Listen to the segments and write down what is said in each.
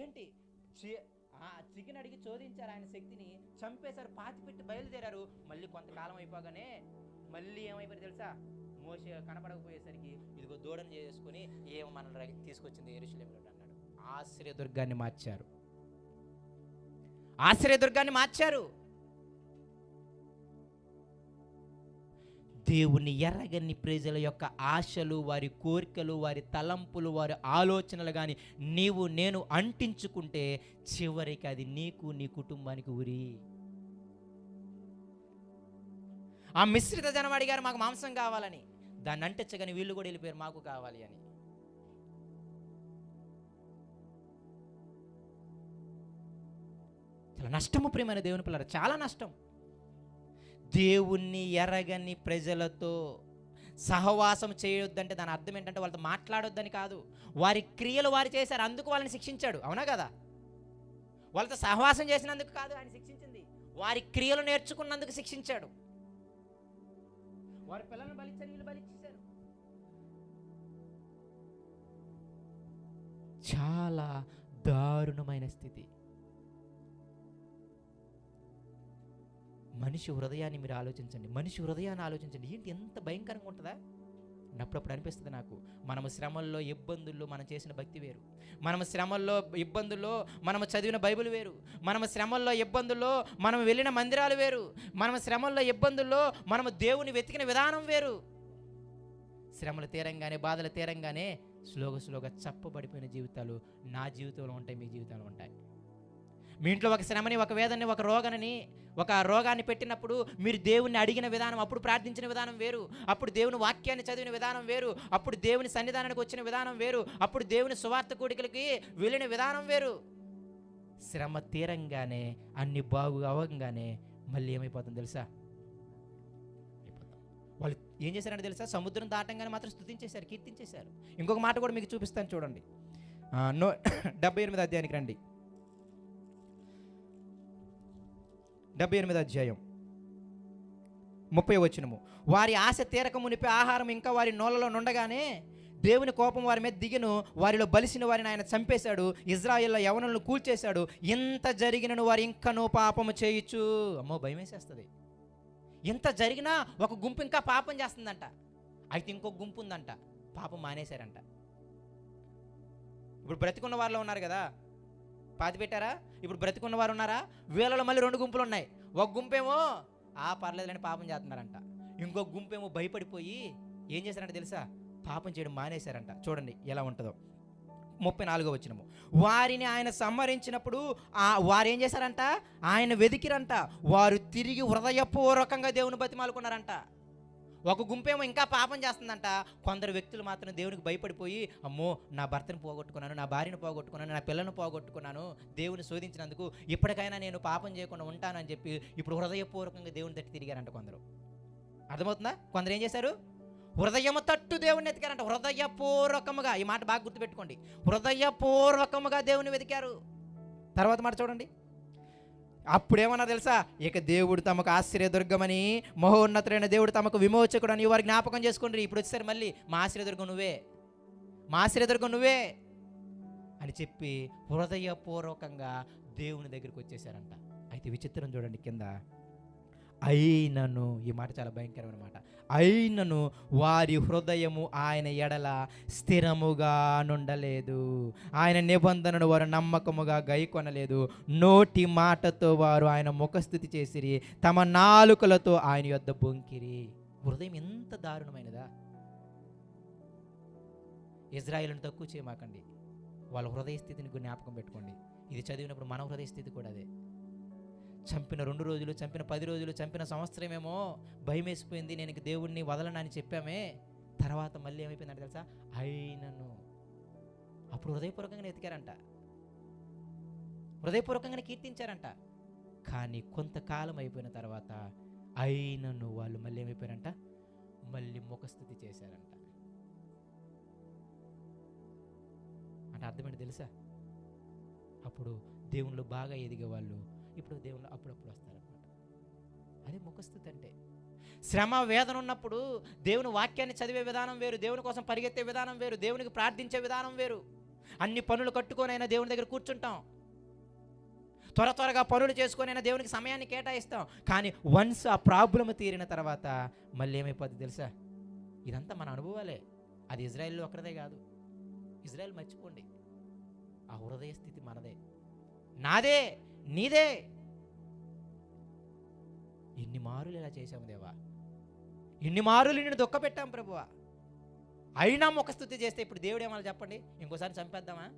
ఏంటి? ఆ చికెన్ అడిగి చోదించారు ఆయన శక్తిని చంపేశారు పాతిపెట్టి బయలుదేరారు. మళ్ళీ కొంతకాలం అయిపోగానే మళ్ళీ ఏమైపోయింది తెలుసా? మోసే కనపడకపోయేసరికి ఇదిగో దూడను చేసుకుని ఏమో మనల్ని తీసుకొచ్చింది ఎరుశలేంలో అన్నాడు. ఆశ్రయదుర్గాన్ని మార్చారు. ఆశ్రయదుర్గాన్ని మార్చారు. దేవుని ఎర్రగని ప్రజల యొక్క ఆశలు వారి కోరికలు వారి తలంపులు వారి ఆలోచనలు కానీ నీవు నేను అంటించుకుంటే చివరికి అది నీకు నీ కుటుంబానికి ఉరి ఆ మిశ్రిత జనం అడిగారు మాకు మాంసం కావాలని దాన్ని అంటించగానే వీళ్ళు కూడా వెళ్ళిపోయారు మాకు కావాలి అని. చాలా నష్టము ప్రియమైన దేవుని పిల్లలు చాలా నష్టం. దేవుణ్ణి ఎరగని ప్రజలతో సహవాసం చేయొద్దంటే దాని అర్థం ఏంటంటే వాళ్ళతో మాట్లాడొద్దని కాదు. వారి క్రియలు వారు చేశారు అందుకు వాళ్ళని శిక్షించాడు. అవునా కదా? వాళ్ళతో సహవాసం చేసినందుకు కాదు ఆయన శిక్షించింది. వారి క్రియలు నేర్చుకున్నందుకు శిక్షించాడు. వారి పిల్లలను బలిచ్చారు వీళ్ళు బలిచ్చేశారు. చాలా దారుణమైన స్థితి. మనిషి హృదయాన్ని మీరు ఆలోచించండి. మనిషి హృదయాన్ని ఆలోచించండి. ఏంటి ఎంత భయంకరంగా ఉంటుందా? అప్పుడప్పుడు అనిపిస్తుంది నాకు. మనము శ్రమల్లో ఇబ్బందుల్లో మనం చేసిన భక్తి వేరు. మనము శ్రమల్లో ఇబ్బందుల్లో మనము చదివిన బైబిల్ వేరు. మనము శ్రమల్లో ఇబ్బందుల్లో మనం వెళ్ళిన మందిరాలు వేరు. మనము శ్రమల్లో ఇబ్బందుల్లో మనము దేవుని వెతికిన విధానం వేరు. శ్రమలు తీరంగానే బాధలు తీరంగానే స్లోగ స్లోగా చప్పబడిపోయిన జీవితాలు నా జీవితంలో ఉంటాయి మీ జీవితంలో ఉంటాయి. మీ ఇంట్లో ఒక శ్రమని ఒక వేదనని ఒక రోగనని ఒక రోగాన్ని పెట్టినప్పుడు మీరు దేవుణ్ణి అడిగిన విధానం అప్పుడు ప్రార్థించిన విధానం వేరు. అప్పుడు దేవుని వాక్యాన్ని చదివిన విధానం వేరు. అప్పుడు దేవుని సన్నిధానానికి వచ్చిన విధానం వేరు. అప్పుడు దేవుని సువార్త కూడికలకి వెళ్ళిన విధానం వేరు. శ్రమ తీరంగానే అన్ని బాగు అవ్వగానే మళ్ళీ ఏమైపోతుంది తెలుసా? వాళ్ళు ఏం చేశారంటే తెలుసా? సముద్రం దాటంగానే మాత్రం స్థుతించేశారు కీర్తించేశారు. ఇంకొక మాట కూడా మీకు చూపిస్తాను చూడండి. నో డెబ్బై ఎనిమిది అధ్యాయానికి రండి. డెబ్బై ఎనిమిది అధ్యాయం. ముప్పై వచ్చినము వారి ఆశ తీరక మునిపి ఆహారం ఇంకా వారి నోలలో నుండగానే దేవుని కోపం వారి మీద దిగిను. వారిలో బలిసిన వారిని ఆయన చంపేశాడు. ఇజ్రాయిల్లో యవనులను కూల్చేశాడు. ఇంత జరిగినను వారు ఇంకనూ పాపము చేయొచ్చు అమ్మో భయం వేసేస్తుంది ఇంత జరిగినా ఒక గుంపు ఇంకా పాపం చేస్తుందంట. అయితే ఇంకొక గుంపు ఉందంట. పాపం మానేశారంట. ఇప్పుడు బ్రతికున్న వారిలో ఉన్నారు కదా. పాతి పెట్టారా ఇప్పుడు బ్రతికున్న వారు ఉన్నారా వీళ్ళలో మళ్ళీ రెండు గుంపులు ఉన్నాయి ఒక గుంపేమో ఆ పర్లేదని పాపం చేస్తున్నారంట. ఇంకొక గుంపేమో భయపడిపోయి ఏం చేశారంట తెలుసా? పాపం చేయడం మానేశారంట. చూడండి ఎలా ఉంటుందో. ముప్పై నాలుగో వచ్చినము వారిని ఆయన సంహరించినప్పుడు ఆ వారు ఏం చేశారంట? ఆయన వెదికిరంట. వారు తిరిగి హృదయపూర్వకంగా దేవుని బతిమాలుకున్నారంట. ఒక గుంపేమో ఇంకా పాపం చేస్తుందంట. కొందరు వ్యక్తులు మాత్రం దేవునికి భయపడిపోయి అమ్మో నా భర్తను పోగొట్టుకున్నాను నా భార్యను పోగొట్టుకున్నాను నా పిల్లను పోగొట్టుకున్నాను దేవుని శోధించినందుకు ఇప్పటికైనా నేను పాపం చేయకుండా ఉంటానని చెప్పి ఇప్పుడు హృదయపూర్వకంగా దేవుని తట్టి తిరిగారంట కొందరు. అర్థమవుతుందా? కొందరు ఏం చేశారు? హృదయము తట్టు దేవుని ఎతికారంట హృదయపూర్వకముగా ఈ మాట బాగా గుర్తుపెట్టుకోండి. హృదయపూర్వకముగా దేవుని వెతికారు. తర్వాత మాట చూడండి. అప్పుడేమన్నా తెలుసా? ఇక దేవుడు తమకు ఆశ్చర్యదుర్గమని మహోన్నతుడైన దేవుడు తమకు విమోచకుడు అని వారు జ్ఞాపకం చేసుకుంటారు ఇప్పుడు వచ్చేసరి మళ్ళీ మా ఆశ్రయదుర్గం నువ్వే. మా ఆశ్రయదుర్గం నువ్వే అని చెప్పి హృదయపూర్వకంగా దేవుని దగ్గరికి వచ్చేసారంట అయితే విచిత్రం చూడండి కింద. అయినను ఈ మాట చాలా భయంకరమైన మాట అయినను వారి హృదయము ఆయన ఎడల స్థిరముగా నుండలేదు. ఆయన నిబంధనను వారు నమ్మకముగా గైకొనలేదు. నోటి మాటతో వారు ఆయన ముఖస్థుతి చేసిరి. తమ నాలుకలతో ఆయన యొద్ద బొంకిరి. హృదయం ఎంత దారుణమైనదా? ఇజ్రాయిల్ని తక్కువ చేయమాకండి. వాళ్ళ హృదయ స్థితిని జ్ఞాపకం పెట్టుకోండి. ఇది చదివినప్పుడు మన హృదయ స్థితి కూడా అదే. చంపిన రెండు రోజులు చంపిన పది రోజులు చంపిన సంవత్సరమేమో భయం వేసిపోయింది నేను ఇంక వదలనని చెప్పామే. తర్వాత మళ్ళీ ఏమైపోయిందంటే తెలుసా? అయినను అప్పుడు హృదయపూర్వకంగా ఎతికారంట హృదయపూర్వకంగానే కీర్తించారంట. కానీ కొంతకాలం అయిపోయిన తర్వాత అయినను వాళ్ళు మళ్ళీ ఏమైపోయారంట? మళ్ళీ ముఖస్థుతి చేశారంట. అంటే అర్థమేంటి తెలుసా? అప్పుడు దేవుళ్ళు బాగా ఎదిగే వాళ్ళు ఇప్పుడు దేవుళ్ళు అప్పుడప్పుడు వస్తారనమాట అదే ముఖస్థుతి అంటే శ్రమ వేదన ఉన్నప్పుడు దేవుని వాక్యాన్ని చదివే విధానం వేరు దేవుని కోసం పరిగెత్తే విధానం వేరు దేవునికి ప్రార్థించే విధానం వేరు. అన్ని పనులు కట్టుకొనైనా దేవుని దగ్గర కూర్చుంటాం. త్వర త్వరగా పనులు చేసుకొనైనా దేవునికి సమయాన్ని కేటాయిస్తాం. కానీ వన్స్ ఆ ప్రాబ్లం తీరిన తర్వాత మళ్ళీ ఏమైపోద్ది తెలుసా? ఇదంతా మన అనుభవాలే. అది ఇజ్రాయెల్లో ఒక్కరిదే కాదు. ఇజ్రాయెల్ మర్చిపోండి. ఆ హృదయ స్థితి మనదే. నాదే. నీదే. ఎన్ని మారులు ఇలా చేశాము దేవా? ఎన్ని మారులు నిన్ను దుఃఖపెట్టాం ప్రభువా? అయినా ఒక స్థుతి చేస్తే ఇప్పుడు దేవుడు ఏమన్నా చెప్పండి? ఇంకోసారి చంపేద్దామా?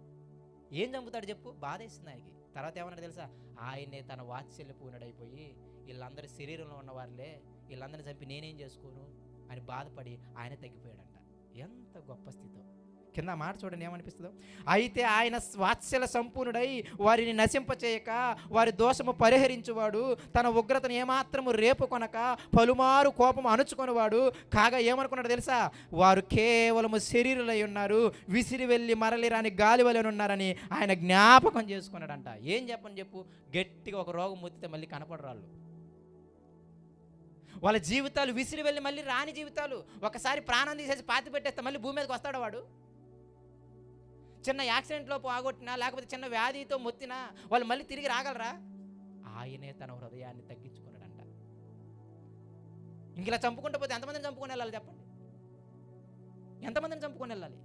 ఏం చంపుతాడు చెప్పు? బాధేస్తుంది ఆయనకి. తర్వాత ఏమన్నాడు తెలుసా? ఆయనే తన వాత్సల్య పూనడైపోయి వీళ్ళందరి శరీరంలో ఉన్నవారులే వీళ్ళందరిని చంపి నేనేం చేసుకోను? అని బాధపడి ఆయన తగ్గిపోయాడంట. ఎంత గొప్ప స్థితి. కింద మాట చూడండి ఏమనిపిస్తుందో? అయితే ఆయన స్వాత్సల సంపూర్ణుడై వారిని నశింపచేయక వారి దోషము పరిహరించువాడు తన ఉగ్రతను ఏమాత్రము రేపు కొనక పలుమారు కోపం అణుచుకొనివాడు. కాగా ఏమనుకున్నాడు తెలుసా? వారు కేవలము శరీరులై ఉన్నారు విసిరి వెళ్ళి మరలి రాని గాలి వలె ఉన్నారని ఆయన జ్ఞాపకం చేసుకున్నాడంట. ఏం చెప్పని చెప్పు? గట్టిగా ఒక రోగం ముత్తితే మళ్ళీ కనపడరాళ్ళు. వాళ్ళ జీవితాలు విసిరి వెళ్ళి మళ్ళీ రాని జీవితాలు. ఒకసారి ప్రాణం తీసేసి పాతి పెట్టేస్తే మళ్ళీ భూమి మీదకి వస్తాడు వాడు? చిన్న యాక్సిడెంట్లో పోగొట్టినా లేకపోతే చిన్న వ్యాధితో మొత్తినా వాళ్ళు మళ్ళీ తిరిగి రాగలరా? ఆయనే తన హృదయాన్ని తగ్గించుకున్నాడంట. ఇంక ఇలా చంపుకుంటూ పోతే ఎంతమందిని చంపుకొని వెళ్ళాలి చెప్పండి? ఎంతమందిని చంపుకొని వెళ్ళాలి?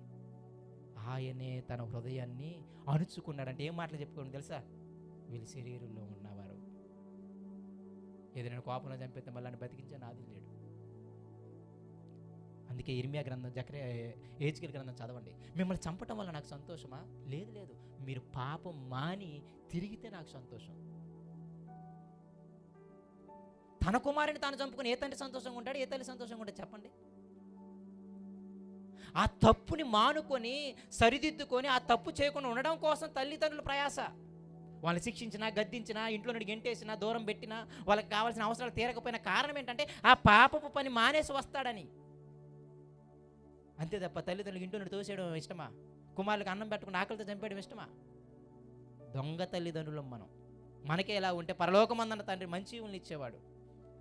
ఆయనే తన హృదయాన్ని అణుచుకున్నాడంటే. ఏం మాటలు చెప్పుకోండి తెలుసా? వీళ్ళ శరీరంలో ఉన్నవారు. ఏదైనా కోపంలో చంపితే మళ్ళీ బతికించే నాది లేడు. అందుకే ఇర్మియా గ్రంథం జక్రే ఏజ్కిల్ గ్రంథం చదవండి. మిమ్మల్ని చంపటం వల్ల నాకు సంతోషమా? లేదు లేదు. మీరు పాపం మాని తిరిగితే నాకు సంతోషం. తన కుమారుని తాను చంపుకుని ఏ తండ్రి సంతోషంగా ఉంటాడు ఏ తల్లి సంతోషంగా ఉంటాడు చెప్పండి. ఆ తప్పుని మానుకొని సరిదిద్దుకొని ఆ తప్పు చేయకుండా ఉండడం కోసం తల్లిదండ్రుల ప్రయాస. వాళ్ళని శిక్షించినా గద్దించినా ఇంట్లో నుండి గెంటేసినా దూరం పెట్టినా వాళ్ళకి కావాల్సిన అవసరాలు తీరకపోయిన కారణం ఏంటంటే ఆ పాపపు పని మానేసి వస్తాడని. అంతే తప్ప తల్లిదండ్రులు ఇంటిని నుండి తోసేయడం ఇష్టమా? కుమారులకు అన్నం పెట్టకుండా ఆకలితో చంపేయడం ఇష్టమా? దొంగ తల్లిదండ్రులం మనం. మనకే ఎలా ఉంటే పరలోకమందన్న తండ్రి మంచి ఊళ్ళని ఇచ్చేవాడు.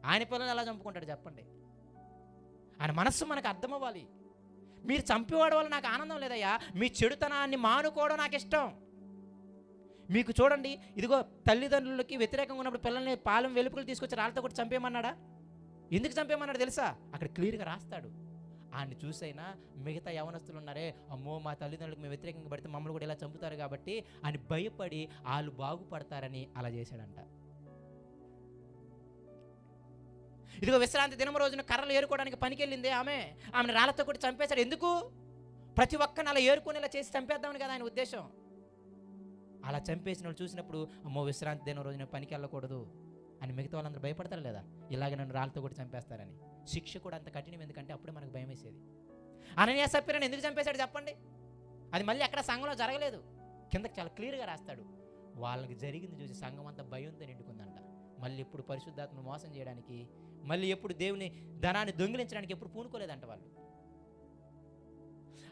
ఆయన పిల్లలు ఎలా చంపుకుంటాడు చెప్పండి? ఆయన మనస్సు మనకు అర్థమవ్వాలి. మీరు చంపేవాడు వల్ల నాకు ఆనందం లేదయ్యా. మీ చెడుతనాన్ని మానుకోవడం నాకు ఇష్టం. మీకు చూడండి ఇదిగో తల్లిదండ్రులకి వ్యతిరేకంగా ఉన్నప్పుడు పిల్లల్ని పాలెం వెలుపులు తీసుకొచ్చి రాళ్ళతో కూడా చంపేయమన్నాడా? ఎందుకు చంపేయమన్నాడు తెలుసా? అక్కడ క్లియర్గా రాస్తాడు. ఆయన చూసైనా మిగతా యవనస్తులు ఉన్నారే అమ్మో మా తల్లిదండ్రులకు మేము వ్యతిరేకంగా పడితే మమ్మల్ని కూడా ఇలా చంపుతారు కాబట్టి అని భయపడి వాళ్ళు బాగుపడతారని అలా చేశాడంట. ఇదిగో విశ్రాంతి దినం రోజున కర్రలు ఏరుకోవడానికి పనికెళ్ళింది ఆమె. ఆమెను రాళ్ళతో కూడా చంపేశాడు. ఎందుకు? ప్రతి ఒక్కరిని అలా ఏరుకునేలా చేసి చంపేద్దామని కదా ఆయన ఉద్దేశం. అలా చంపేసిన వాళ్ళు చూసినప్పుడు అమ్మో విశ్రాంతి దినం రోజున పనికి వెళ్ళకూడదు. అని మిగతా వాళ్ళందరూ భయపడతారు లేదా? ఇలాగ నన్ను రాళ్ళతో కూడా చంపేస్తారని. శిక్ష కూడా అంత కఠినం ఎందుకంటే అప్పుడే మనకు భయం వేసేది అననీయ సప్పిరని ఎందుకు చంపేశాడు చెప్పండి? అది మళ్ళీ అక్కడ సంఘంలో జరగలేదు. కిందకి చాలా క్లియర్గా రాస్తాడు. వాళ్ళకి జరిగింది చూసి సంఘం అంతా భయంతో నిండుకుందంట. మళ్ళీ ఎప్పుడు పరిశుద్ధాత్మను మోసం చేయడానికి మళ్ళీ ఎప్పుడు దేవుని ధనాన్ని దొంగిలించడానికి ఎప్పుడు పూనుకోలేదంట వాళ్ళు.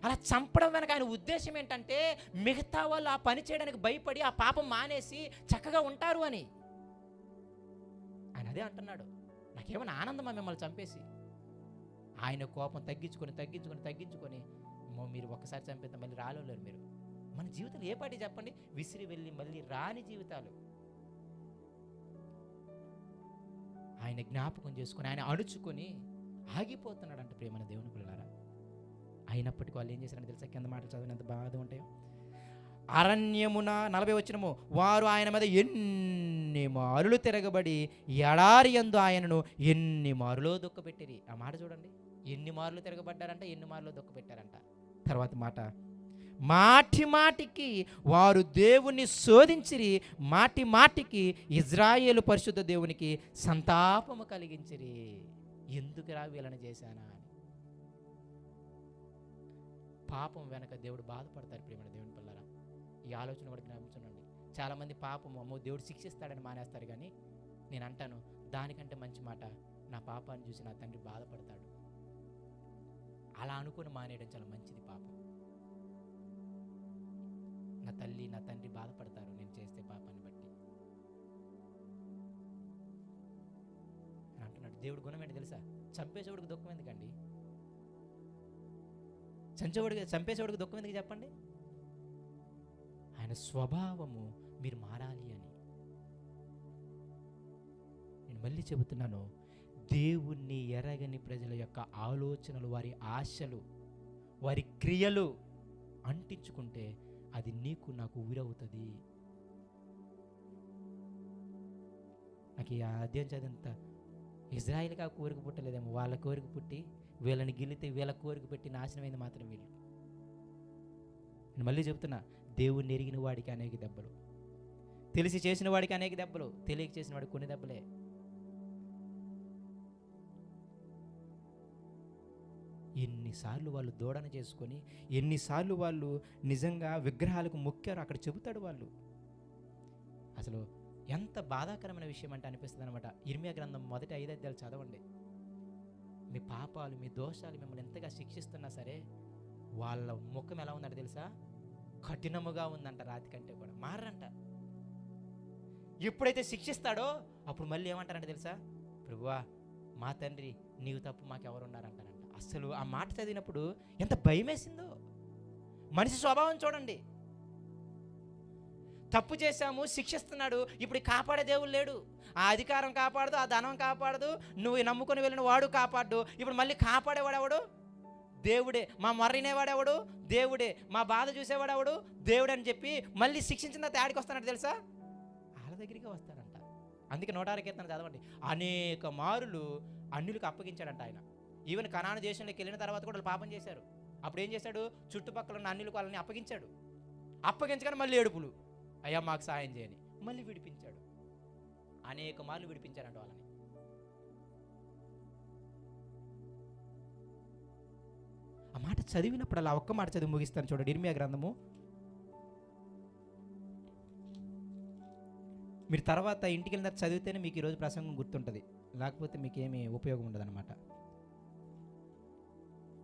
అలా చంపడం వెనక ఆయన ఉద్దేశం ఏంటంటే మిగతా వాళ్ళు ఆ పని చేయడానికి భయపడి ఆ పాపం మానేసి చక్కగా ఉంటారు అని. ఆయన అదే అంటున్నాడు. నాకేమైనా ఆనందమా మిమ్మల్ని చంపేసి? ఆయన కోపం తగ్గించుకొని తగ్గించుకొని తగ్గించుకొని మీరు ఒక్కసారి చంపేస్తే మళ్ళీ రాలేరు మీరు. మన జీవితంలో ఏ పాటి చెప్పండి? విసిరి వెళ్ళి మళ్ళీ రాని జీవితాలు. ఆయన జ్ఞాపకం చేసుకుని ఆయన అణుచుకొని ఆగిపోతున్నాడంట ప్రేమన దేవుని పిల్లలారా. అయినప్పటికీ వాళ్ళు ఏం చేశారని తెలుసా? కింద మాటలు చదివినంత బాధ ఉంటాయో? అరణ్యమున నలభై వచ్చినము వారు ఆయన మీద ఎన్ని మారులు తిరగబడి ఎడారి యందు ఆయనను ఎన్ని మారులో దుఃఖపెట్టిరి ఆ మాట చూడండి. ఎన్ని మారులు తిరగబడ్డారంట ఎన్ని మారులో దుఃఖపెట్టారంట తర్వాత మాట మాటి మాటికి వారు దేవుని శోధించిరి మాటి మాటికి ఇజ్రాయేలు పరిశుద్ధ దేవునికి సంతాపము కలిగించిరి. ఎందుకురా వీళ్ళని చేశానా అని. పాపం వెనక దేవుడు బాధపడతారు ప్రేమ దేవుని ఈ ఆలోచన కూడా జ్ఞాపించండి చాలామంది పాపం అమ్మో దేవుడు శిక్షిస్తాడని మానేస్తారు కానీ నేను అంటాను దానికంటే మంచి మాట నా పాపాన్ని చూసి నా తండ్రి బాధపడతాడు. అలా అనుకుని మానేయడం చాలా మంచిది పాపం. నా తల్లి నా తండ్రి బాధపడతారు నేను చేస్తే పాపాన్ని బట్టి. అని అంటున్నాడు. దేవుడు గుణం ఏంటి తెలుసా? చంపేసేవాడికి దుఃఖం ఎందుకండి? చంచేవాడికి చంపేసేవాడికి దుఃఖం ఎందుకు చెప్పండి? ఆయన స్వభావము మీరు మారాలి అని. నేను మళ్ళీ చెబుతున్నాను దేవుణ్ణి ఎరగని ప్రజల యొక్క ఆలోచనలు వారి ఆశలు వారి క్రియలు అంటించుకుంటే అది నీకు నాకు ఊరవుతుంది. నాకు ఈ అధ్యాయం చదివినంత ఇజ్రాయిల్కి ఆ కోరిక పుట్టలేదేమో వాళ్ళ కోరిక పుట్టి వీళ్ళని గిలితే వీళ్ళ కోరిక పెట్టి నాశనమైంది మాత్రం వీళ్ళు. నేను మళ్ళీ చెబుతున్నా దేవుణ్ణి ఎరిగిన వాడికి అనేక దెబ్బలు. తెలిసి చేసిన వాడికి అనేక దెబ్బలు తెలియక చేసిన వాడికి కొన్ని దెబ్బలే. ఎన్నిసార్లు వాళ్ళు దూడన చేసుకొని ఎన్నిసార్లు వాళ్ళు నిజంగా విగ్రహాలకు మొక్కారు అక్కడ చెబుతాడు వాళ్ళు. అసలు ఎంత బాధాకరమైన విషయం అంటే అనిపిస్తుంది అనమాట ఇర్మియా గ్రంథం మొదటి ఐదు చదవండి. మీ పాపాలు మీ దోషాలు మిమ్మల్ని ఎంతగా శిక్షిస్తున్నా సరే వాళ్ళ ముఖం ఎలా ఉందంటే తెలుసా? కఠినముగా ఉందంట రాతి కంటే కూడా. మారంట ఎప్పుడైతే శిక్షిస్తాడో అప్పుడు మళ్ళీ ఏమంటారంట తెలుసా? ప్రభువా మా తండ్రి నీవు తప్పు మాకెవరున్నారంటారంట. అసలు ఆ మాట చదివినప్పుడు ఎంత భయం వేసిందో మనిషి స్వభావం చూడండి. తప్పు చేశాము శిక్షిస్తున్నాడు ఇప్పుడు కాపాడే దేవుడు లేడు. ఆ అధికారం కాపాడదు ఆ ధనం కాపాడదు నువ్వు నమ్ముకొని వెళ్ళిన వాడు కాపాడు ఇప్పుడు మళ్ళీ కాపాడేవాడు ఎవడు దేవుడే మా మొర్రినేవాడెవడు? దేవుడే. మా బాధ చూసేవాడెవడు? ఎవడు అని చెప్పి మళ్ళీ శిక్షించిన తేడికి వస్తానంట తెలుసా? వాళ్ళ దగ్గరికి వస్తాడంట. అందుకే నూట ఆరు చదవండి. అనేక మారులు అన్యులకు అప్పగించాడంట ఆయన. ఈవెన్ కనాను దేశంలోకి వెళ్ళిన తర్వాత కూడా వాళ్ళు పాపం చేశారు. అప్పుడు ఏం చేశాడు? చుట్టుపక్కల ఉన్న అన్యులకు వాళ్ళని అప్పగించాడు. అప్పగించగానే మళ్ళీ ఏడుపులు. అయ్యా మాకు సాయం చేయని. మళ్ళీ విడిపించాడు. అనేక మార్లు విడిపించారంట వాళ్ళని. ఆ మాట చదివినప్పుడు అలా ఒక్క మాట చదివి ముగిస్తాను చూడండి ఇర్మియా గ్రంథము. మీరు తర్వాత ఇంటికి వెళ్ళిన చదివితేనే మీకు ఈరోజు ప్రసంగం గుర్తుంటుంది. లేకపోతే మీకు ఏమీ ఉపయోగం ఉండదన్నమాట.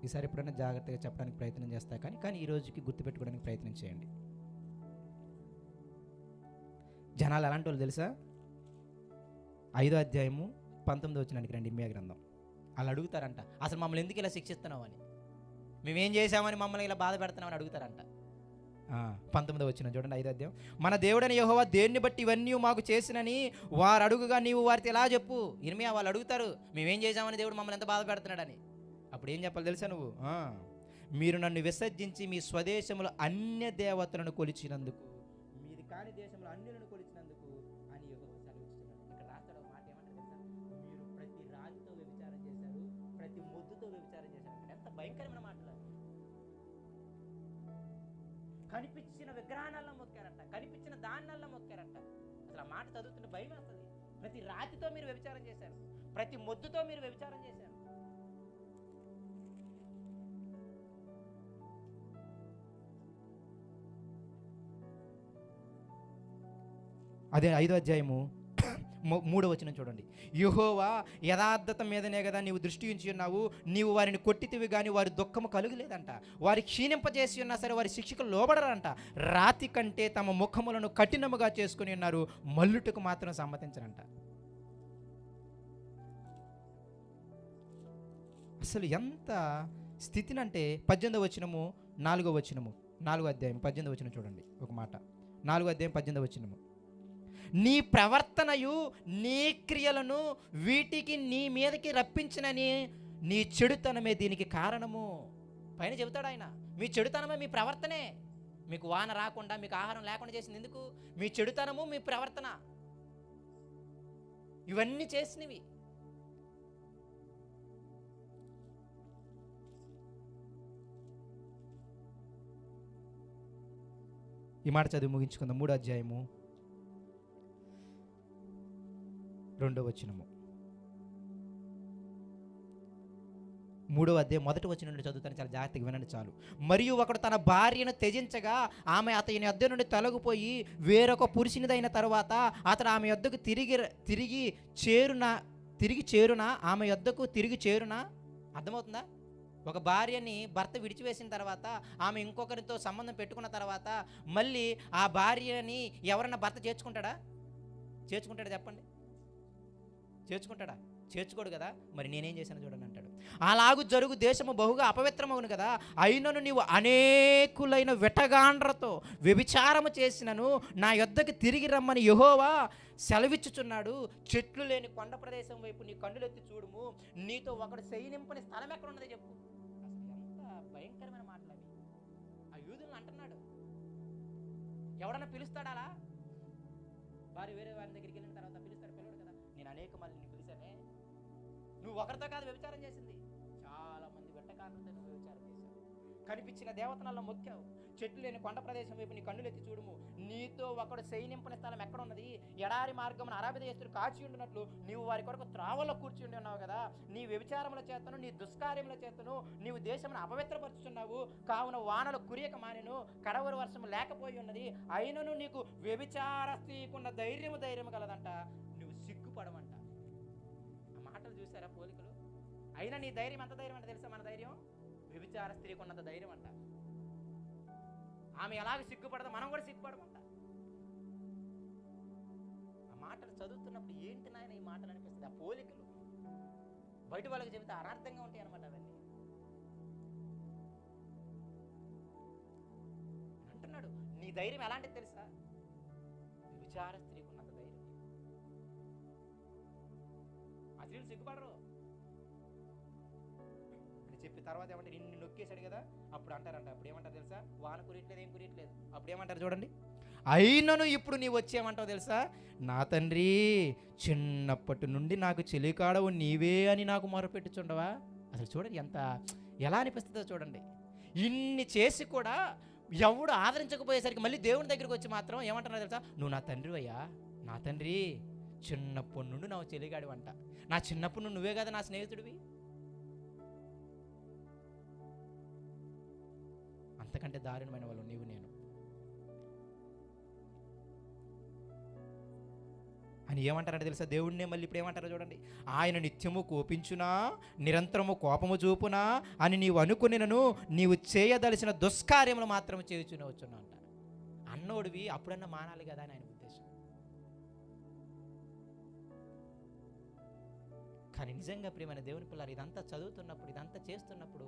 ఈసారి ఎప్పుడైనా జాగ్రత్తగా చెప్పడానికి ప్రయత్నం చేస్తా కానీ కానీ ఈ రోజుకి గుర్తుపెట్టుకోవడానికి ప్రయత్నం చేయండి. జనాలు ఎలాంటి వాళ్ళు తెలుసా? ఐదో అధ్యాయము పంతొమ్మిది వచ్చినానికి రండి ఇమ్మియా గ్రంథం. వాళ్ళు అడుగుతారంట అసలు మమ్మల్ని ఎందుకు ఇలా శిక్షిస్తున్నావు? అని. మేమేం చేశామని మమ్మల్ని ఇలా బాధ పెడుతున్నామని అడుగుతారంట. పంతొమ్మిదో వచ్చిన చూడండి ఐదో అధ్యాయం. మన దేవుడని యెహోవా దేన్ని బట్టి ఇవన్నీ మాకు చేసినని వారు అడుగుగా నీవు వారితో ఎలా చెప్పు. ఇర్మియా వాళ్ళు అడుగుతారు మేమేం చేశామని దేవుడు మమ్మల్ని ఎంత బాధ పెడుతున్నాడని? అప్పుడు ఏం చెప్పాలి తెలుసా నువ్వు? మీరు నన్ను విసర్జించి మీ స్వదేశంలో అన్య దేవతలను కొలిచినందుకు మీది కాని దేశంలో అన్యులను కొలిచినందుకు అని ఇక్కడ రాస్తాడు మాట ఏమంటారు మీరు ప్రతి రాజుతో వ్యభిచారం చేశారు ప్రతి మొద్దుతో వ్యభిచారం చేశారు. ఎంత భయంకరమైన మాటలు కనిపించిన విగ్రహాలలో మొక్కారంట కనిపించిన దాన్నల్లో మొక్కారంట. అసలు ఆ మాట చదువుతుంటే భయం వస్తుంది. ప్రతి రాతితో మీరు వ్యభిచారం చేశారు. ప్రతి మొద్దుతో మీరు వ్యభిచారం చేశారు. అదే ఐదో అధ్యాయము. మూడో వచనం చూడండి. యుహోవా యథార్థత మీదనే కదా నీవు దృష్టి ఉంచి ఉన్నావు. నీవు వారిని కొట్టితివి కానీ వారి దుఃఖము కలుగులేదంట. వారి క్షీణింపజేసి ఉన్నా సరే వారి శిక్షకు లోబడరంట. రాతి కంటే తమ ముఖములను కఠినముగా చేసుకుని ఉన్నారు. మల్లుటకు మాత్రం సమ్మతించరంట. అసలు ఎంత స్థితినంటే పద్దెనిమిదవ వచనము నాలుగో వచనము నాలుగో అధ్యాయం పద్దెనిమిది వచనం చూడండి. ఒక మాట. నాలుగో అధ్యాయం పద్దెనిమిది వచనము. నీ ప్రవర్తనయు నీ క్రియలను వీటికి నీ మీదకి రప్పించినని నీ చెడుతనమే దీనికి కారణము. పైన చెబుతాడు ఆయన మీ చెడుతనమే మీ ప్రవర్తనే. మీకు వాన రాకుండా మీకు ఆహారం లేకుండా చేసింది ఎందుకు? మీ చెడుతనము మీ ప్రవర్తన. ఇవన్నీ చేసినవి. ఈ మాట చదివి ముగించుకుందాం. మూడో అధ్యాయము. రెండో వచనము. మూడో అధ్యాయం మొదటి వచ్చిన నుండి చదువుతాను చాలా జాగ్రత్తగా వినండి చాలు. మరియు ఒకడు తన భార్యను త్యజించగా ఆమె అతని యొద్ద నుండి తొలగిపోయి వేరొక పురుషునిదైన తర్వాత అతడు ఆమె యొద్దకు తిరిగి తిరిగి చేరున తిరిగి చేరున ఆమె యొద్దకు తిరిగి చేరున అర్థమవుతుందా? ఒక భార్యని భర్త విడిచివేసిన తర్వాత ఆమె ఇంకొకరితో సంబంధం పెట్టుకున్న తర్వాత మళ్ళీ ఆ భార్యని ఎవరన్నా భర్త చేర్చుకుంటాడా? చేర్చుకుంటాడా చెప్పండి. చేర్చుకుంటాడా? చేర్చుకోడు కదా? మరి నేనేం చేశాను చూడండి అంటాడు. అలాగు జరుగు దేశము బహుగా అపవిత్రమవును కదా? అయినను నీవు అనేకులైన వెటగాండ్రతో వ్యభిచారము చేసినను నా యొద్దకు తిరిగి రమ్మని యహోవా సెలవిచ్చుచున్నాడు. చెట్లు లేని కొండ ప్రదేశం వైపు నీ కన్నులెత్తి చూడుము. నీతో ఒకడు సైనింపని స్థలం ఎక్కడ ఉన్నది చెప్పు ఎంత భయంకరమైన మాటలు ఆ యూదులను అంటున్నాడు. ఎవడన్నా పిలుస్తాడా అలా? వారు వేరే వారి దగ్గరికి వెళ్ళిన అనేక మంది నిన్ను పిలిచానే నువ్వు ఒకరితో కాదు వ్యభిచారం చేసింది. చాలా మంది వెట్టకారులతో నువ్వు వ్యభిచారం చేశావు. కనిపించిన దేవతనల్లో మొక్కావు. చెట్లు లేని కొండ ప్రదేశం వైపు నీ కన్నులెత్తి చూడుము. నీతో ఒకడు సైనింపని స్థలం ఎక్కడ ఉన్నది ఎడారి మార్గం అరాబిద చేస్తుడు కాచి ఉండినట్లు నీవు వారి కొరకు త్రావలో కూర్చుండి ఉన్నావు కదా. నీ వ్యభిచారముల చేతను నీ దుష్కార్యముల చేతను నీవు దేశమును అపవిత్రపరుచుచున్నావు. కావున వానలు కురియక మానెను. కడవరు వర్షము లేకపోయి ఉన్నది. అయినను నీకు వ్యభిచార స్త్రీకున్న ధైర్యము ధైర్యము కలదంట అయినా నీ ధైర్యం ఎంత ధైర్యం అంటే తెలుసా మన ధైర్యం? వ్యభిచార స్త్రీకి ఉన్నంత ధైర్యం అంట. ఆమె ఎలాగ సిగ్గుపడదో మనం కూడా సిగ్గుపడమంట. ఆ మాటలు చదువుతున్నప్పుడు ఏంటి నాయన ఈ మాటలు అనిపిస్తుంది? ఆ పోలికలు. బయట వాళ్ళకి చెబితే అనార్థంగా ఉంటాయి అనమాట అవన్నీ. అంటున్నాడు. నీ ధైర్యం ఎలాంటిది తెలుసా? విచార స్త్రీకున్నంత ధైర్యం ఆ స్త్రీలు సిగ్గుపడరు. చెప్పి తర్వాత ఏమంటే నిన్ను నొక్కేశాడు కదా అప్పుడు అంటారంట అప్పుడు ఏమంటారు తెలుసా? వాన కురియట్లేదు ఏం కురియట్లేదు. అప్పుడు ఏమంటారు చూడండి. అయినను ఇప్పుడు నీ వచ్చేమంటావు తెలుసా? నా తండ్రి చిన్నప్పటి నుండి నాకు చెలికాడవు నీవే అని నాకు మొరపెట్టుచుండవా? అసలు చూడండి ఎంత ఎలా అనిపిస్తుందో చూడండి. ఇన్ని చేసి కూడా ఎవడు ఆదరించకపోయేసరికి మళ్ళీ దేవుని దగ్గరికి వచ్చి మాత్రం ఏమంటున్నారు తెలుసా? నువ్వు నా తండ్రి అయ్యా నా తండ్రి చిన్నప్పటి నుండి నా చెలిగాడు వంట నా చిన్నప్పుడు నుండి నువ్వే కదా నా స్నేహితుడివి? అంతకంటే దారుణమైన వాళ్ళు నీవు నేను. అని ఏమంటారంటే తెలుసా? దేవుడినే మళ్ళీ ఇప్పుడు ఏమంటారో చూడండి. ఆయన నిత్యము కోపించునా నిరంతరము కోపము చూపునా అని నీవు అనుకునేనను నీవు చేయదలసిన దుష్కార్యములు మాత్రం చేయుచునే వచ్చును అంట అన్నోడివి అప్పుడన్నా మానాలి కదా అని ఆయన ఉద్దేశం. కానీ నిజంగా ప్రియమైన దేవుని పిల్లలు ఇదంతా చదువుతున్నప్పుడు ఇదంతా చేస్తున్నప్పుడు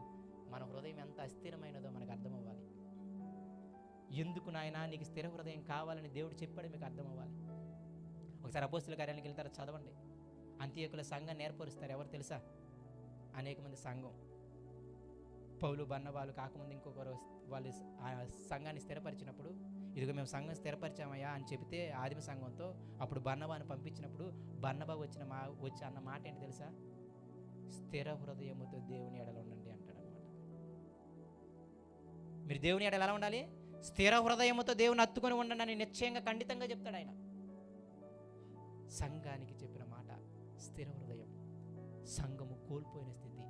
మన హృదయం ఎంత అస్థిరమైనదో మనకు అర్థమవుతుంది ఎందుకు నాయనా నీకు స్థిర హృదయం కావాలని దేవుడు చెప్పాడు మీకు అర్థమవ్వాలి ఒకసారి అపోస్తుల కార్యానికి వెళ్తారు? చదవండి. అంత్యకుల సంఘం నేర్పరుస్తారు. ఎవరు తెలుసా? అనేక మంది సంఘం. పౌలు బన్నవాళ్ళు కాకముందు ఇంకొకరు వాళ్ళు ఆ సంఘాన్ని స్థిరపరిచినప్పుడు ఇదిగో మేము సంఘం స్థిరపరిచామయ్యా అని చెబితే ఆదిమ సంఘంతో అప్పుడు బన్నబాను పంపించినప్పుడు బన్నబా వచ్చిన మా వచ్చి అన్న మాట ఏంటి తెలుసా? స్థిర హృదయముతో దేవుని ఎడల ఉండండి అంటాడు అనమాట మీరు దేవుని ఎడలు ఎలా ఉండాలి? స్థిర హృదయముతో దేవుని అత్తుకొని ఉండండి అని నిశ్చయంగా ఖండితంగా చెప్తాడు ఆయన. సంఘానికి చెప్పిన మాట స్థిర హృదయం. సంఘము కోల్పోయిన స్థితి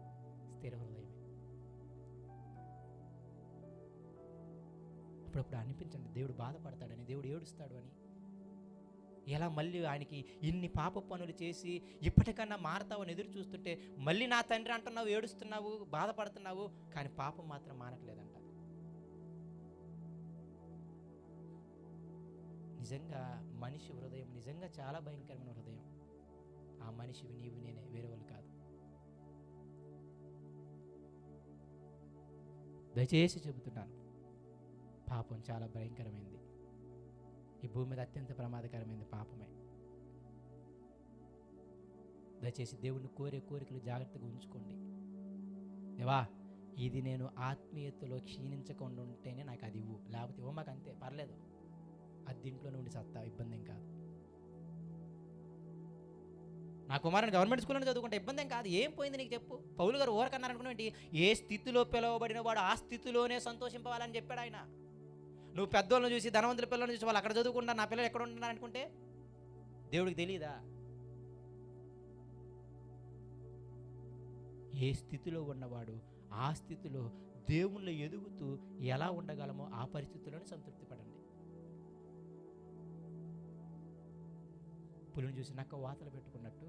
స్థిర హృదయమే. అప్పుడప్పుడు అనిపించండి దేవుడు బాధపడతాడని దేవుడు ఏడుస్తాడు అని ఎలా మళ్ళీ ఆయనకి ఇన్ని పాప పనులు చేసి ఇప్పటికన్నా మారతావని ఎదురు చూస్తుంటే మళ్ళీ నా తండ్రి అంటున్నావు ఏడుస్తున్నావు బాధపడుతున్నావు కానీ పాపం మాత్రం మానట్లేదు నిజంగా మనిషి హృదయం నిజంగా చాలా భయంకరమైన హృదయం. ఆ మనిషివి నీవు నేనే వేరే వాళ్ళు కాదు. దయచేసి చెబుతున్నాను పాపం చాలా భయంకరమైంది. ఈ భూమి మీద అత్యంత ప్రమాదకరమైంది పాపమే. దయచేసి దేవుణ్ణి కోరే కోరికలు జాగ్రత్తగా ఉంచుకోండి. దేవా ఇది నేను ఆత్మీయతలో క్షీణించకుండా ఉంటేనే నాకు అది ఇవ్వు. లేకపోతే ఇవ్వ మాకు అంతే పర్లేదు. అది నుండి ఉండి సత్తా ఇబ్బంది ఏం కాదు. నా కుమారుని గవర్నమెంట్ స్కూల్లో చదువుకుంటే ఇబ్బంది ఏం కాదు. ఏం పోయింది నీకు చెప్పు? పౌలు గారు ఊరకన్నారు ఏ స్థితిలో పిలవబడిన వాడు ఆ స్థితిలోనే సంతోషింపవాలని చెప్పాడు ఆయన. నువ్వు పెద్దోళ్ళని చూసి ధనవంతుల పిల్లల్ని చూసి వాళ్ళు అక్కడ చదువుకుంటారు నా పిల్లలు ఎక్కడ ఉంటున్నారు అనుకుంటే? దేవుడికి తెలియదా ఏ స్థితిలో ఉన్నవాడు ఆ స్థితిలో దేవుళ్ళు ఎదుగుతూ ఎలా ఉండగలమో ఆ పరిస్థితుల్లోనే సంతృప్తి పడండి. పులిని చూసి నక్క వాతలు పెట్టుకున్నట్టు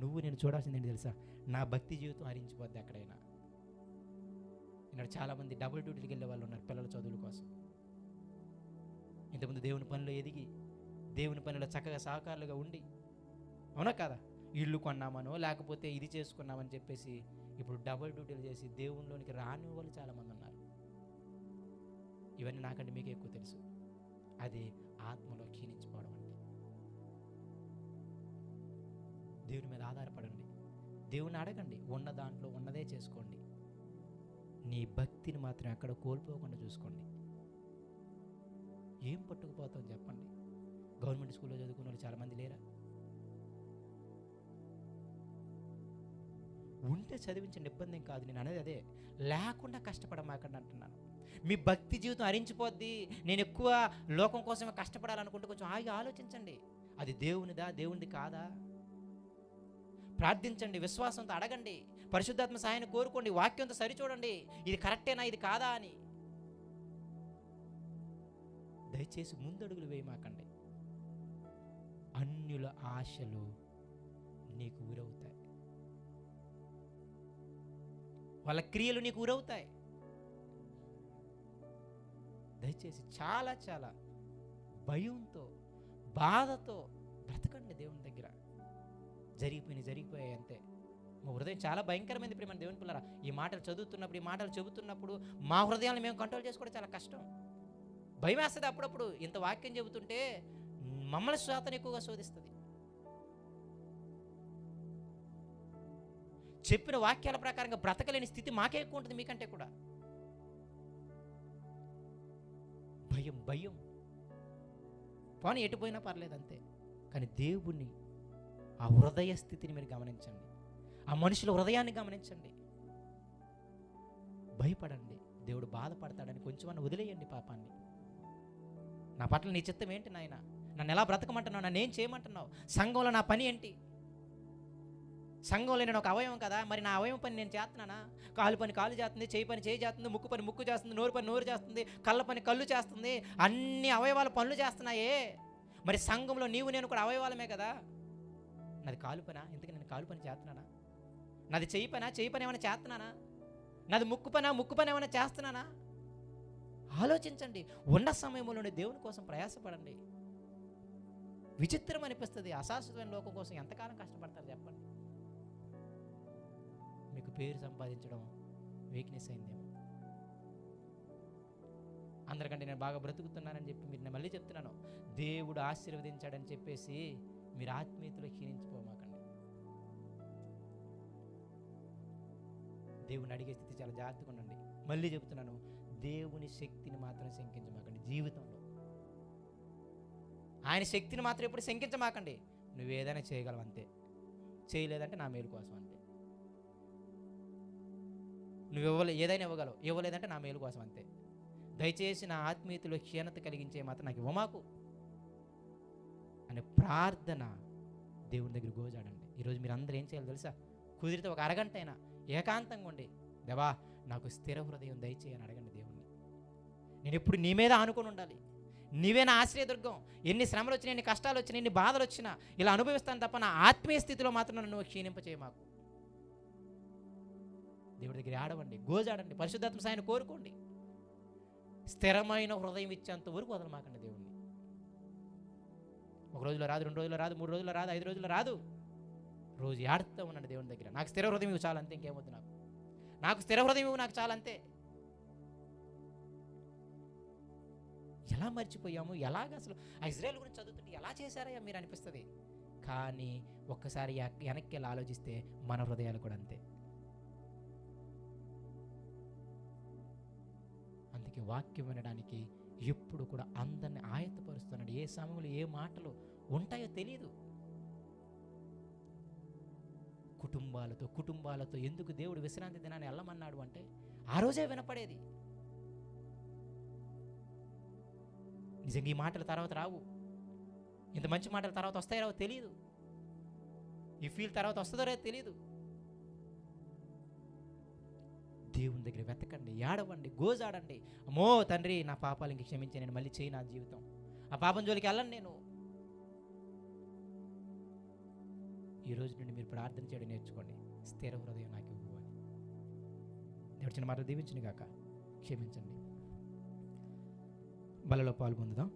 నువ్వు నేను చూడాల్సింది ఏంటి తెలుసా? నా భక్తి జీవితం హరించిపోద్ది ఎక్కడైనా. ఇక్కడ చాలామంది డబుల్ డ్యూటీకి వెళ్ళే వాళ్ళు ఉన్నారు పిల్లల చదువుల కోసం. ఇంతకుముందు దేవుని పనిలో ఎదిగి దేవుని పనిలో చక్కగా సహకారులుగా ఉండి అవునా కాదా? ఇల్లు కొన్నామనో లేకపోతే ఇది చేసుకున్నామని చెప్పేసి ఇప్పుడు డబుల్ డ్యూటీలు చేసి దేవునిలోనికి రాని వాళ్ళు చాలామంది ఉన్నారు. ఇవన్నీ నాకంటే మీకు ఎక్కువ తెలుసు. అది ఆత్మలో క్షీణించిపోవడం అంటే. దేవుని మీద ఆధారపడండి. దేవుని అడగండి. ఉన్న దాంట్లో ఉన్నదే చేసుకోండి. నీ భక్తిని మాత్రం ఎక్కడ కోల్పోకుండా చూసుకోండి. ఏం పట్టుకుపోతాం చెప్పండి. గవర్నమెంట్ స్కూల్లో చదువుకున్న వాళ్ళు చాలామంది లేరా? ఉంటే చదివించండి ఇబ్బంది ఏం కాదు. నేను అనేది అదే. లేకుండా కష్టపడమాకండి అంటున్నాను. మీ భక్తి జీవితం అరించిపోద్ది. నేను ఎక్కువ లోకం కోసమే కష్టపడాలనుకుంటే కొంచెం ఆగి ఆలోచించండి. అది దేవునిదా దేవునిది కాదా? ప్రార్థించండి విశ్వాసంతో అడగండి. పరిశుద్ధాత్మ సహాయాన్ని కోరుకోండి వాక్యంతో సరిచూడండి. ఇది కరెక్టేనా ఇది కాదా అని. దయచేసి ముందడుగులు వేయమాకండి. అన్యుల ఆశలు నీకు ఊరవుతాయి. వాళ్ళ క్రియలు నీకు ఊరవుతాయి. దయచేసి చాలా చాలా భయంతో బాధతో బ్రతకండి దేవుని దగ్గర. జరిగిపోయిన జరిగిపోయాయి అంతే. మా హృదయం చాలా భయంకరమైంది ప్రేమ దేవుని పిల్లరా. ఈ మాటలు చదువుతున్నప్పుడు ఈ మాటలు చెబుతున్నప్పుడు మా హృదయాలను మేము కంట్రోల్ చేసుకోవడం చాలా కష్టం. భయం వేస్తుంది అప్పుడప్పుడు. ఇంత వాక్యం చెబుతుంటే మమ్మల్ని శాతం ఎక్కువగా శోధిస్తుంది. చెప్పిన వాక్యాల ప్రకారంగా బ్రతకలేని స్థితి మాకే ఎక్కువ ఉంటుంది మీకంటే కూడా. భయం భయం. పోనీ ఎటుపోయినా పర్లేదు అంతే. కానీ దేవుని ఆ హృదయ స్థితిని మీరు గమనించండి. ఆ మనుషుల హృదయాన్ని గమనించండి. భయపడండి. దేవుడు బాధపడతాడని కొంచెమన్నా వదిలేయండి పాపాన్ని. నా పట్ల నీ చిత్తం ఏంటి నాయన? నన్ను ఎలా బ్రతకమంటున్నావు? నన్ను ఏం చేయమంటున్నావు? సంఘంలో నా పని ఏంటి? సంఘంలో నేను ఒక అవయవం కదా మరి నా అవయవం పని నేను చేస్తున్నానా? కాలు పని కాలు చేస్తుంది చేయి పని చేయి చేస్తుంది ముక్కు పని ముక్కు చేస్తుంది నోరు పని నోరు చేస్తుంది కళ్ళ పని కళ్ళు చేస్తుంది అన్ని అవయవాలు పనులు చేస్తున్నాయే. మరి సంఘంలో నీవు నేను కూడా అవయవాలమే కదా. నాది కాలు పనా? ఇంతకీ నేను కాలు పని చేస్తున్నానా? నాది చేయి పనా? చేయి పని ఏమైనా చేస్తున్నానా? నాది ముక్కు పనా? ముక్కు పని ఏమైనా చేస్తున్నానా? ఆలోచించండి. ఉన్న సమయంలోనే దేవుని కోసం ప్రయాసపడండి. విచిత్రం అనిపిస్తుంది. అశాశ్వతమైన లోకం కోసం ఎంతకాలం కష్టపడతారు చెప్పండి. పేరు సంపాదించడం వీక్నెస్ అయిందేమో. అందరికంటే నేను బాగా బ్రతుకుతున్నానని చెప్పి మీరు నేను మళ్ళీ చెప్తున్నాను. దేవుడు ఆశీర్వదించాడని చెప్పేసి మీరు ఆత్మీయతలో క్షీణించిపోమాకండి దేవుని అడిగే స్థితి చాలా జాగ్రత్తగా ఉండండి. మళ్ళీ చెప్తున్నాను దేవుని శక్తిని మాత్రం శంకించమాకండి జీవితంలో. ఆయన శక్తిని మాత్రం ఎప్పుడు శంకించమాకండి. నువ్వు ఏదైనా చేయగలవు అంతే చేయలేదంటే నా మేలు కోసం అంతే. నువ్వు ఇవ్వలే ఏదైనా ఇవ్వగలవు. ఇవ్వలేదంటే నా మేలు కోసం అంతే. దయచేసి నా ఆత్మీయతలో క్షీణత కలిగించే మాత్రం నాకు ఇవ్వమాకు అనే ప్రార్థన దేవుని దగ్గర గోజాడండి. ఈరోజు మీరు అందరూ ఏం చేయాలి తెలుసా? కుదిరితే ఒక అరగంట అయినా ఏకాంతంగా ఉండి దేవా నాకు స్థిర హృదయం దయచేయని అడగండి దేవుణ్ణి. నేను ఎప్పుడు నీ మీద ఆనుకొని ఉండాలి. నీవే నా ఆశ్రయదుర్గం ఎన్ని శ్రమలు వచ్చినా ఎన్ని కష్టాలు వచ్చినా ఎన్ని బాధలు వచ్చినా ఇలా అనుభవిస్తాను తప్ప నా ఆత్మీయ స్థితిలో మాత్రం నన్ను క్షీణింపచేయ మాకు. దేవుడి దగ్గర ఆడవండి గోజాడండి పరిశుద్ధాత్మ సాయం కోరుకోండి. స్థిరమైన హృదయం ఇచ్చేంత వరకు వదలమాకండి దేవుణ్ణి. ఒక రోజులో రాదు రెండు రోజుల్లో రాదు మూడు రోజుల్లో రాదు ఐదు రోజులు రాదు. రోజు ఆడుతూ ఉన్నాడు దేవుని దగ్గర. నాకు స్థిర హృదయం ఇవ్వు చాలా అంతే ఇంకేమొద్దు నాకు. నాకు స్థిర హృదయం ఇవ్వు నాకు చాలా అంతే ఎలా మర్చిపోయాము? ఎలాగ అసలు ఆ ఇజ్రాయెల్ గురించి చదువుతుంటే ఎలా చేశారయ్యా మీరు అనిపిస్తుంది? కానీ ఒక్కసారి వెనక్కి వెళ్ళి ఆలోచిస్తే మన హృదయాలు కూడా అంతే. అందుకే వాక్యం వినడానికి ఎప్పుడు కూడా అందరిని ఆయత్తపరుస్తున్నాడు. ఏ సమయంలో ఏ మాటలు ఉంటాయో తెలియదు కుటుంబాలతో కుటుంబాలతో ఎందుకు దేవుడు విశ్రాంతి దినాన్ని వెళ్ళమన్నాడు అంటే ఆ రోజే వినపడేది. నిజంగా ఈ మాటల తర్వాత రావు. ఇంత మంచి మాటల తర్వాత వస్తాయో తెలియదు ఈ ఫీల్ తర్వాత వస్తుందో రాదో తెలియదు దేవుని దగ్గర వెతకండి ఏడవండి గోజాడండి. అమ్మో తండ్రి నా పాపాలు ఇంక క్షమించి నేను మళ్ళీ చేయి నా జీవితం. ఆ పాపం జోలికి వెళ్ళను నేను. ఈ రోజు నుండి మీరు ప్రార్థన చేయడం నేర్చుకోండి. స్థిర హృదయం నాకు ఇవ్వు అని దేవుడు చిన్న మాట దీవించిన కాక క్షమించండి. బలలో పాల్పొందుదాం